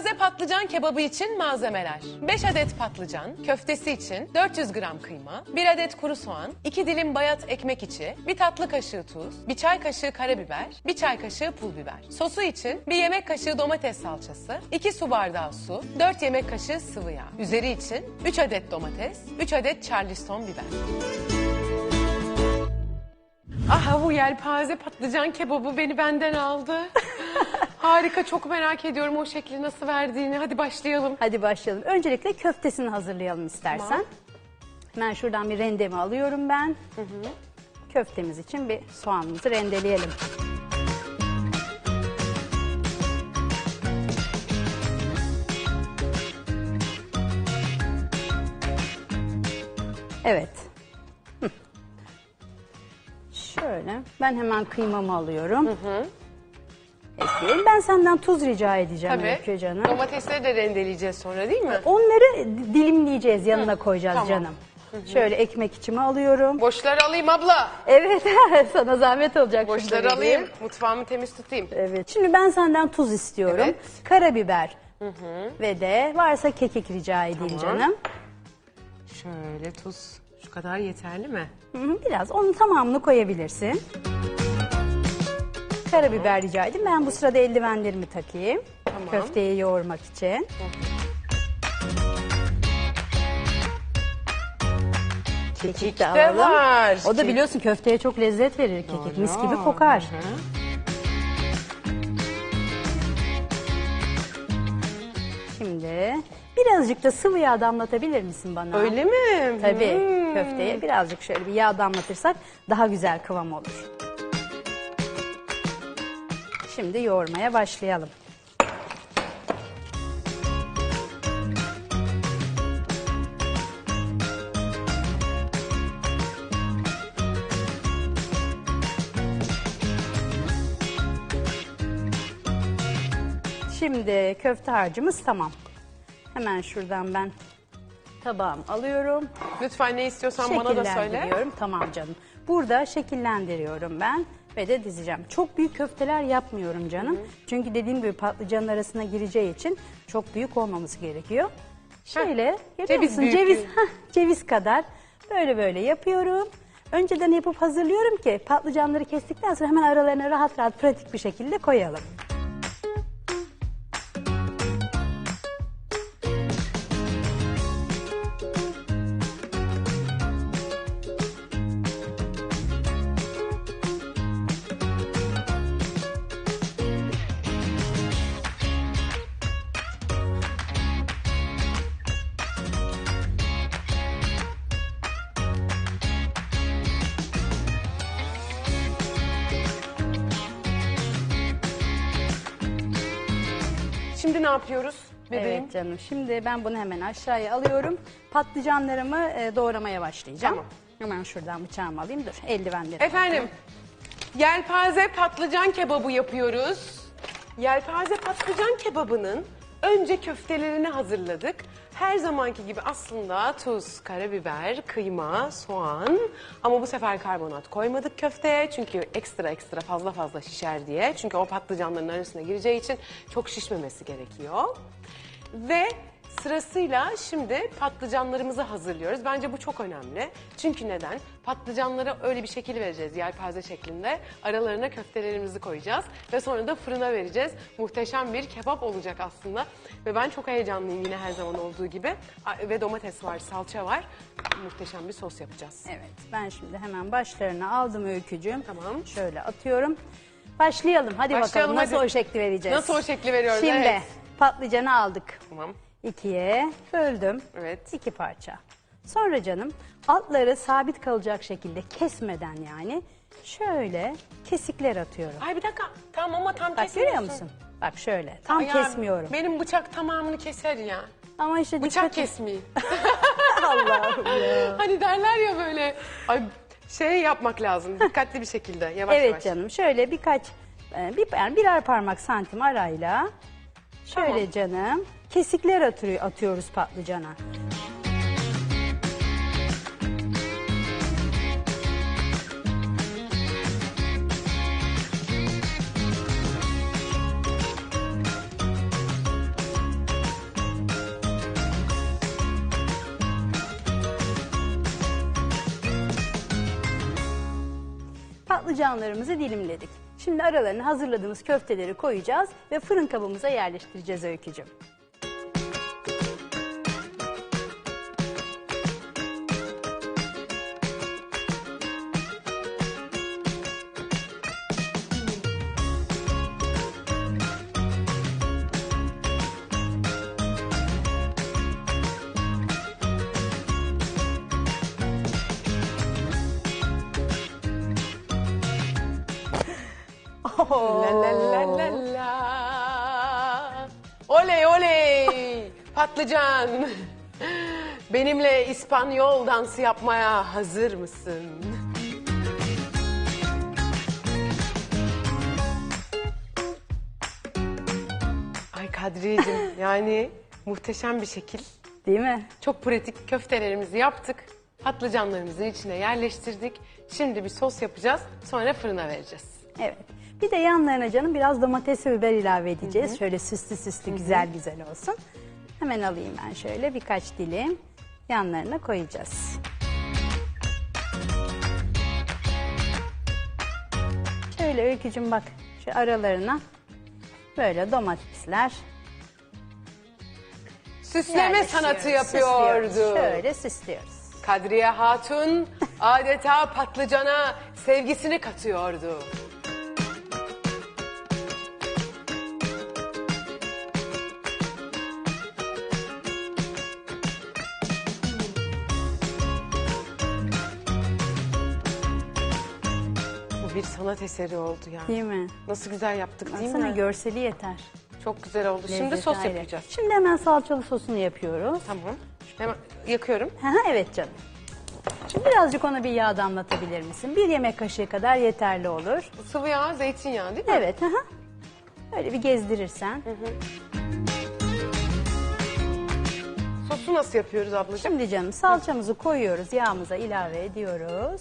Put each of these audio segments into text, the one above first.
Yelpaze patlıcan kebabı için malzemeler. 5 adet patlıcan, köftesi için 400 gram kıyma, 1 adet kuru soğan, 2 dilim bayat ekmek içi, 1 tatlı kaşığı tuz, 1 çay kaşığı karabiber, 1 çay kaşığı pul biber. Sosu için 1 yemek kaşığı domates salçası, 2 su bardağı su, 4 yemek kaşığı sıvı yağ. Üzeri için 3 adet domates, 3 adet charleston biber. Aha bu yelpaze patlıcan kebabı beni benden aldı. Harika çok merak ediyorum o şekli nasıl verdiğini. Hadi başlayalım. Hadi başlayalım. Öncelikle köftesini hazırlayalım istersen. Tamam. Ben şuradan bir rendemi alıyorum ben. Köftemiz için bir soğanımızı rendeleyelim. Evet. Hı. Şöyle. Ben hemen kıymamı alıyorum. Ekliyorum. Ben senden tuz rica edeceğim Tabii. Öykü canım. Domatesleri de rendeleyeceğiz sonra değil mi? Onları dilimleyeceğiz, yanına koyacağız tamam. canım. Şöyle ekmek içimi alıyorum. Boşları alayım abla. Evet, sana zahmet olacak. şimdi Boşları alayım. Mutfağımı temiz tutayım. Evet. Şimdi ben senden tuz istiyorum. Evet. Karabiber. Ve de varsa kekik rica edeyim Tamam. canım. Şöyle tuz şu kadar yeterli mi? Hı hı, Biraz onun tamamını koyabilirsin. Karabiber rica edeyim. Ben bu sırada eldivenlerimi takayım. Tamam. Köfteyi yoğurmak için. Kekik de alalım. var. O da biliyorsun köfteye çok lezzet verir kekik. Mis gibi kokar. Şimdi birazcık da sıvı yağ damlatabilir misin bana? Öyle mi? Tabii Hmm. köfteye birazcık şöyle bir yağ damlatırsak daha güzel kıvam olur. Şimdi yoğurmaya başlayalım. Şimdi köfte harcımız tamam. Hemen şuradan ben tabağımı alıyorum. Lütfen ne istiyorsan bana da söyle. Şekillendiriyorum. Tamam canım. Burada şekillendiriyorum ben de dizeceğim. Çok büyük köfteler yapmıyorum canım. Çünkü dediğim gibi patlıcanın arasına gireceği için çok büyük olmaması gerekiyor. Şöyle ceviz musun? Ceviz, heh, ceviz kadar böyle böyle yapıyorum. Önceden yapıp hazırlıyorum ki patlıcanları kestikten sonra hemen aralarına rahat rahat pratik bir şekilde koyalım. Şimdi ne yapıyoruz bebeğim? Evet canım. Şimdi ben bunu hemen aşağıya alıyorum. Patlıcanlarımı e, doğramaya başlayacağım. Tamam. Hemen şuradan bıçağımı alayım. Dur eldivenleri. Efendim, yelpaze patlıcan kebabı yapıyoruz. Yelpaze patlıcan kebabının önce köftelerini hazırladık. Her zamanki gibi aslında tuz, karabiber, kıyma, soğan ama bu sefer karbonat koymadık köfteye çünkü ekstra ekstra fazla fazla şişer diye. Çünkü o patlıcanların arasına gireceği için çok şişmemesi gerekiyor. Ve Sırasıyla şimdi patlıcanlarımızı hazırlıyoruz. Bence bu çok önemli. Çünkü neden? Patlıcanlara öyle bir şekil vereceğiz yelpaze şeklinde. Aralarına köftelerimizi koyacağız ve sonra da fırına vereceğiz. Muhteşem bir kebap olacak aslında. Ve ben çok heyecanlıyım yine her zaman olduğu gibi. Ve domates var, salça var. Muhteşem bir sos yapacağız. Evet ben şimdi hemen başlarını aldım öykücüğüm. Tamam. Şöyle atıyorum. Başlayalım. Hadi Başlayalım, bakalım nasıl hadi. o şekli vereceğiz. Nasıl o şekli veriyoruz? Şimdi Evet. patlıcanı aldık. Tamam. İkiye böldüm. Evet. İki parça. Sonra canım altları sabit kalacak şekilde kesmeden yani şöyle kesikler atıyorum. Ay bir dakika. Tamam ama tam Bak kesmiyorsun. görüyor musun? Bak şöyle tam Ay ya, kesmiyorum. Benim bıçak tamamını keser ya. Ama işte Bıçak dikkat kesmeyin. Allah'ım ya. Hani derler ya böyle ay şey yapmak lazım dikkatli bir şekilde yavaş Evet yavaş. canım şöyle birkaç e, bir, yani birer parmak santim arayla şöyle canım kesikler atıyoruz patlıcana. patlıcanlarımızı dilimledik. Şimdi aralarına hazırladığımız köfteleri koyacağız ve fırın kabımıza yerleştireceğiz öykücüm. La la la la la. Oley oley. Patlıcan. Benimle İspanyol dansı yapmaya hazır mısın? Ay Kadriyeciğim yani muhteşem bir şekil. Değil mi? Çok pratik köftelerimizi yaptık. Patlıcanlarımızın içine yerleştirdik. Şimdi bir sos yapacağız. Sonra fırına vereceğiz. Evet. Bir de yanlarına canım biraz domates ve biber ilave edeceğiz. Şöyle süslü süslü güzel güzel olsun. Hemen alayım ben şöyle birkaç dilim yanlarına koyacağız. Şöyle öykücüm bak şu aralarına böyle domatesler Süsleme sanatı yapıyordu. Şöyle süslüyoruz. Kadriye Hatun adeta patlıcana sevgisini katıyordu. Bir sanat eseri oldu yani. Değil mi? Nasıl güzel yaptık değil Baksana mi? görseli yeter. Çok güzel oldu. Şimdi Lezzeti sos ayrı. yapacağız. Şimdi hemen salçalı sosunu yapıyoruz. Tamam. Hemen yakıyorum. Hı hı, evet canım. Şimdi birazcık ona bir yağ damlatabilir misin? Bir yemek kaşığı kadar yeterli olur. Sıvı yağ, zeytinyağı değil mi? Evet. Hı hı. Öyle bir gezdirirsen. Sosu nasıl yapıyoruz ablacığım? Şimdi canım salçamızı koyuyoruz, yağımıza ilave ediyoruz.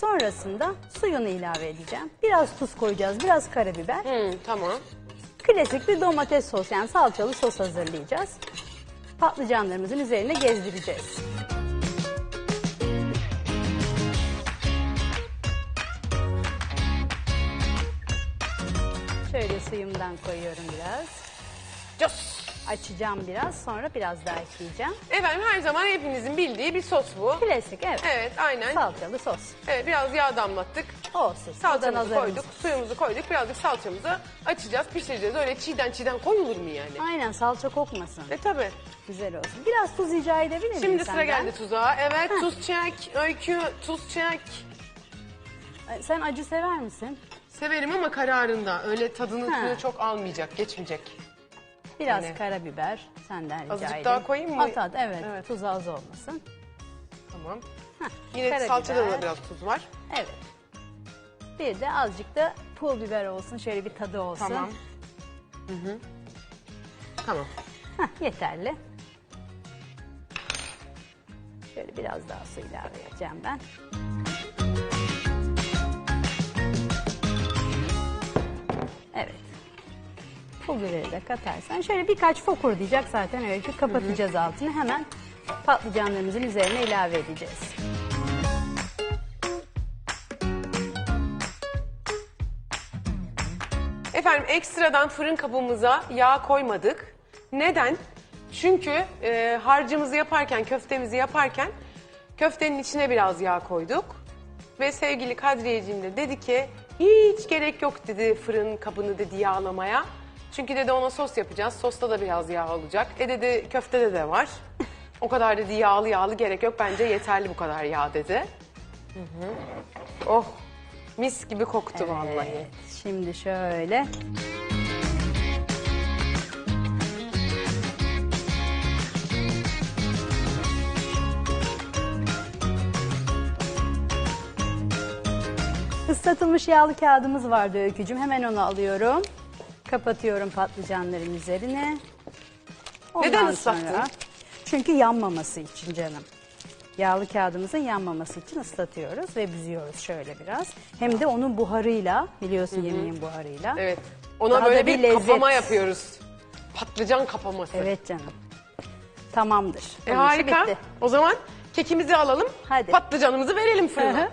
Sonrasında suyunu ilave edeceğim. Biraz tuz koyacağız, biraz karabiber. Hı, tamam. Klasik bir domates sos yani salçalı sos hazırlayacağız. Patlıcanlarımızın üzerine gezdireceğiz. Şöyle suyumdan koyuyorum biraz. Cos. Açacağım biraz sonra biraz daha ekleyeceğim. Efendim her zaman hepinizin bildiği bir sos bu. Klasik evet. Evet aynen. Salçalı sos. Evet biraz yağ damlattık. Olsun. Salçamızı koyduk, suyumuzu koyduk. Birazcık salçamızı açacağız, pişireceğiz. Öyle çiğden çiğden koyulur mu yani? Aynen salça kokmasın. E tabi. Güzel olsun. Biraz tuz rica edebilir miyim Şimdi sıra senden? geldi tuzağa. Evet tuz çek, öykü tuz çek. Ee, Sen acı sever misin? Severim ama kararında. Öyle tadını Ha. tuzunu çok almayacak, geçmeyecek. Biraz Yani. karabiber senden rica Azıcık edeyim. daha koyayım mı? At at evet, Evet. tuz az olmasın. Tamam. Heh, Yine karabiber. salçada da biraz tuz var. Evet. Bir de azıcık da pul biber olsun şöyle bir tadı olsun. Tamam. Hı hı. Tamam. Heh, yeterli. Şöyle biraz daha su ilave edeceğim ben. Evet. Biberi de katarsan şöyle birkaç fokur diyecek zaten öyle kapatacağız altını hemen patlıcanlarımızın üzerine ilave edeceğiz. Efendim ekstradan fırın kabımıza yağ koymadık. Neden? Çünkü e, harcımızı yaparken, köftemizi yaparken köftenin içine biraz yağ koyduk. Ve sevgili Kadriyeciğim de dedi ki hiç gerek yok dedi fırın kabını dedi yağlamaya. Çünkü dedi ona sos yapacağız. Sosta da biraz yağ olacak. E dedi köftede de var. O kadar dedi yağlı yağlı gerek yok. Bence yeterli bu kadar yağ dedi. Hı hı. Oh mis gibi koktu vallahi. Şimdi şöyle. Islatılmış yağlı kağıdımız vardı öykücüm. Hemen onu alıyorum. Kapatıyorum patlıcanların üzerine. Neden ıslattın? sonra- Çünkü yanmaması için canım. Yağlı kağıdımızın yanmaması için ıslatıyoruz ve büzüyoruz şöyle biraz. Hem de onun buharıyla, biliyorsun yemeğin buharıyla. Evet. Ona Daha böyle da bir, bir lezzet. kapama yapıyoruz. Patlıcan kapaması. Evet canım. tamamdır. E, işi harika. bitti. O zaman kekimizi alalım. Hadi. Patlıcanımızı verelim fırına. Hı hı.